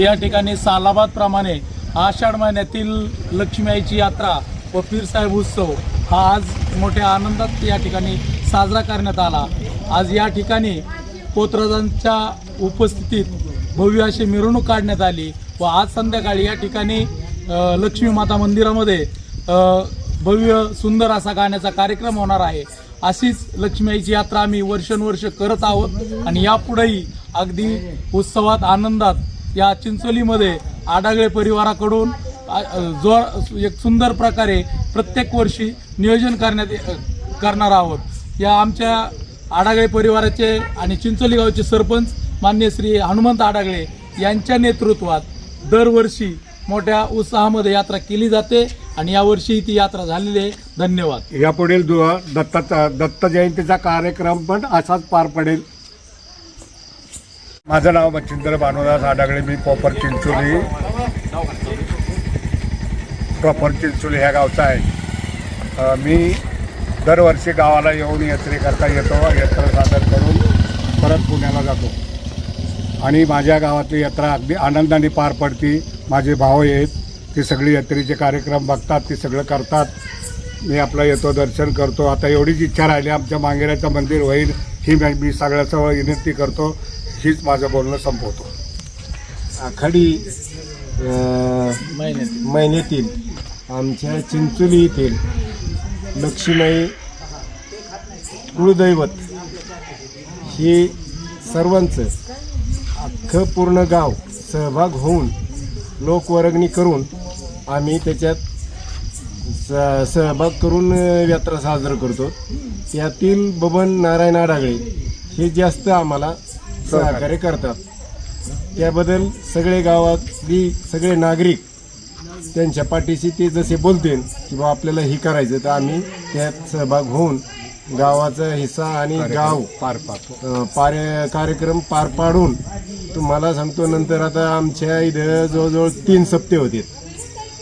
या ठिकाणी सालाबाद प्रमाणे आषाढ महिन्यातील लक्ष्मीआईची यात्रा व पीरसाहेब उत्सव हा आज मोठ्या आनंदात या ठिकाणी साजरा करण्यात आला. आज या ठिकाणी पोत्रजांच्या उपस्थितीत भव्य अशी मिरवणूक काढण्यात आली व आज संध्याकाळी या ठिकाणी लक्ष्मी माता मंदिरामध्ये भव्य सुंदर असा गाण्याचा कार्यक्रम होणार आहे. अशीच लक्ष्मीआईची यात्रा आम्ही वर्षानुवर्ष करत आहोत आणि यापुढेही अगदी उत्सवात आनंदात या चिंचोलीमध्ये आडागळे परिवाराकडून जो एक सुंदर प्रकारे प्रत्येक वर्षी नियोजन करण्यात करणार आहोत. या आमच्या आडागळे परिवाराचे आणि चिंचोली गावचे सरपंच मान्य श्री हनुमंत आडागळे यांच्या नेतृत्वात दरवर्षी मोठ्या उत्साहामध्ये यात्रा केली जाते आणि यावर्षी ती यात्रा झालेली आहे. धन्यवाद. यापुढील दु दत्ताचा दत्त जयंतीचा कार्यक्रम पण असाच पार पडेल. माझं नाव मच्छिंद्र भानुदास आडागळे मी प्रॉपर चिंचोली. प्रॉपर चिंचोली ह्या गावचा आहे. मी दरवर्षी गावाला येऊन यात्रेकरता येतो यात्रा सादर करून परत पुण्याला जातो. आणि माझ्या गावातली यात्रा अगदी आनंदाने पार पडती. माझे भाऊ आहेत ती सगळी यात्रेचे कार्यक्रम बघतात ते सगळं करतात. मी आपलं येतो दर्शन करतो. आता एवढीच इच्छा राहिली आमच्या मांगेऱ्याचं मंदिर होईल ही मी मी सगळ्याजवळ विनंती करतो. हीच माझं बोलणं संपवतो. आखाडी महिन्यातील आमच्या चिंचोली येथील लक्ष्मीबाई कुळदैवत हे सर्वांचं अख्खं पूर्ण गाव सहभाग होऊन लोकवर्गणी करून आम्ही त्याच्यात स सहभाग करून यात्रा साजरा करतो. त्यातील बबन नारायण आडागळे हे जास्त आम्हाला सहकार्य. करतात. त्याबद्दल सगळे गावातली सगळे नागरिक त्यांच्या पाठीशी ते जसे बोलतील की बा आपल्याला हे करायचं तर आम्ही त्यात सहभाग होऊन गावाचा हिस्सा आणि गाव पार अ, पार कार्यक्रम पार पाडून तुम्हाला सांगतो नंतर आता आमच्या इथं जवळजवळ तीन सप्ते होते.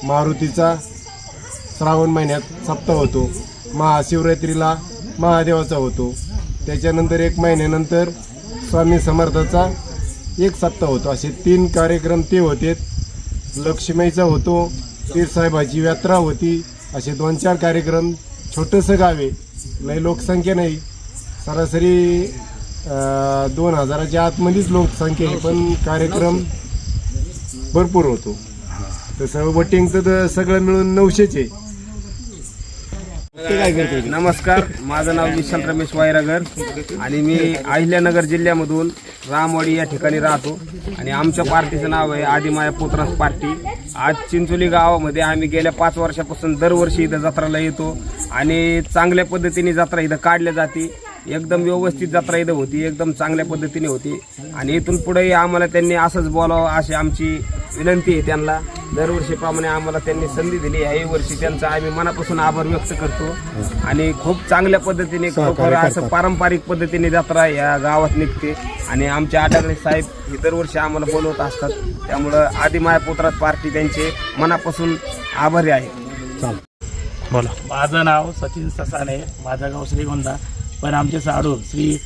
मारुतीचा श्रावण महिन्यात सप्ताह होतो. महाशिवरात्रीला महादेवाचा होतो. त्याच्यानंतर एक महिन्यानंतर स्वामी समर्थाचा एक सप्ताह होतो. असे तीन कार्यक्रम ते होते. लक्ष्मीचा होतो पीरसाहेबाची यात्रा होती. असे दोन चार कार्यक्रम. छोटंसं गावे नाही लोकसंख्या नाही. सरासरी दोन हजाराच्या आतमध्येच लोकसंख्या आहे. पण कार्यक्रम भरपूर होतो. तसं वोटिंग तर सगळं मिळून नऊशेच आहे. नमस्कार माझं नाव विशाल रमेश वायरागर आणि मी अहिल्यानगर जिल्ह्यामधून रामवाडी या ठिकाणी राहतो. आणि आमच्या पार्टीचं नाव आहे आदिमाया पुत्रास पार्टी. आज चिंचोली गावामध्ये आम्ही गेल्या पाच वर्षापासून दरवर्षी इथं जत्राला येतो आणि चांगल्या पद्धतीने जत्रा इथं काढल्या जाते. एकदम व्यवस्थित जत्रा इथं होती एकदम चांगल्या पद्धतीने होती. आणि इथून पुढेही आम्हाला त्यांनी असंच बोलावं अशी आमची विनंती आहे त्यांना. दरवर्षीप्रमाणे आम्हाला त्यांनी संधी दिली याही वर्षी त्यांचा आम्ही मनापासून आभार व्यक्त करतो. आणि खूप चांगल्या पद्धतीने खरोखर असं पारंपरिक पद्धतीने जत्रा या गावात निघते. आणि आमचे आडागळे साहेब हे दरवर्षी आम्हाला बोलवत असतात. त्यामुळं आदिमाया पुत्रात पार्टी त्यांचे मनापासून आभारी आहे. माझं नाव सचिन ससाने माझं गाव श्रीगोंदा. पण आमचे साडू श्री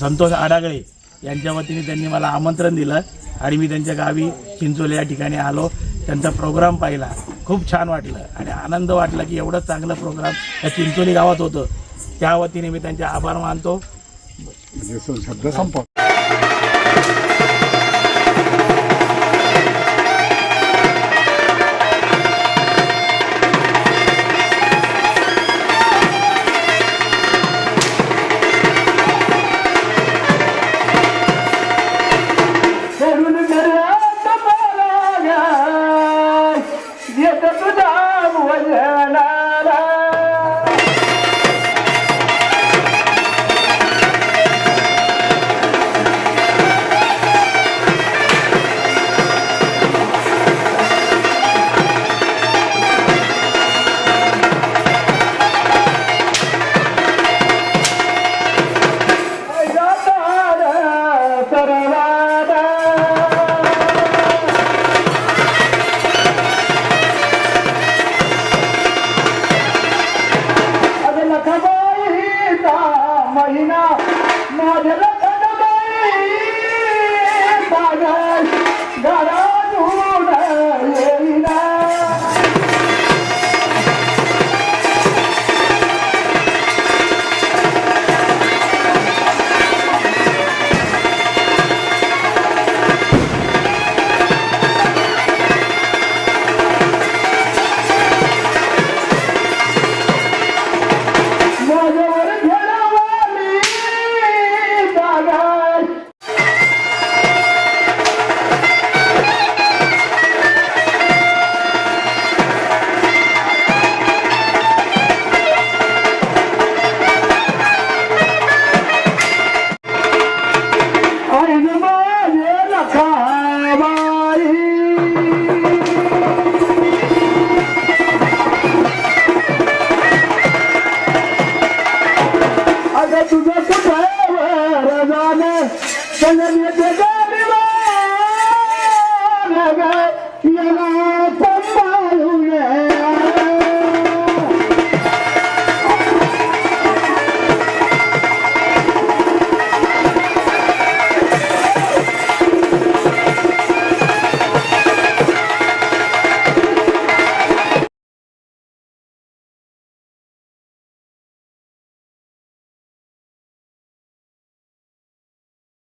संतोष आडागळे यांच्या वतीने त्यांनी मला आमंत्रण दिलं आणि मी त्यांच्या गावी चिंचोली या ठिकाणी आलो. त्यांचा प्रोग्राम पाहिला. खूप छान वाटलं आणि आनंद वाटला की एवढं चांगलं प्रोग्राम या चिंचोली गावात होतं. त्या वतीने मी त्यांचे आभार मानतो. म्हणजे शब्द संपव महिना माझ्या लखन बाई घरा I'm gonna go to the